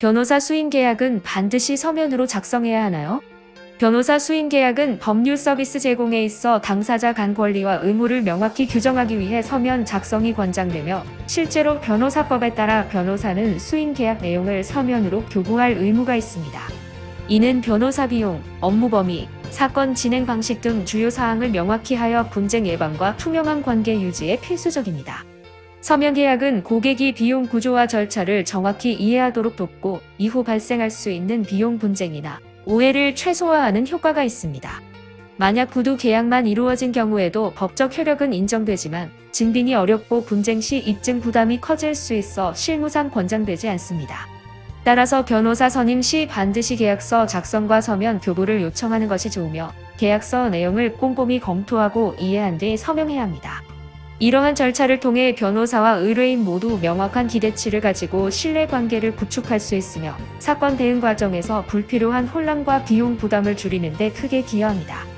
변호사 수임 계약은 반드시 서면으로 작성해야 하나요? 변호사 수임 계약은 법률 서비스 제공에 있어 당사자 간 권리와 의무를 명확히 규정하기 위해 서면 작성이 권장되며 실제로 변호사법에 따라 변호사는 수임 계약 내용을 서면으로 교부할 의무가 있습니다. 이는 변호사 비용, 업무 범위, 사건 진행 방식 등 주요 사항을 명확히 하여 분쟁 예방과 투명한 관계 유지에 필수적입니다. 서면 계약은 고객이 비용 구조와 절차를 정확히 이해하도록 돕고 이후 발생할 수 있는 비용 분쟁이나 오해를 최소화하는 효과가 있습니다. 만약 구두 계약만 이루어진 경우에도 법적 효력은 인정되지만 증빙이 어렵고 분쟁 시 입증 부담이 커질 수 있어 실무상 권장되지 않습니다. 따라서 변호사 선임 시 반드시 계약서 작성과 서면 교부를 요청하는 것이 좋으며 계약서 내용을 꼼꼼히 검토하고 이해한 뒤 서명해야 합니다. 이러한 절차를 통해 변호사와 의뢰인 모두 명확한 기대치를 가지고 신뢰 관계를 구축할 수 있으며 사건 대응 과정에서 불필요한 혼란과 비용 부담을 줄이는 데 크게 기여합니다.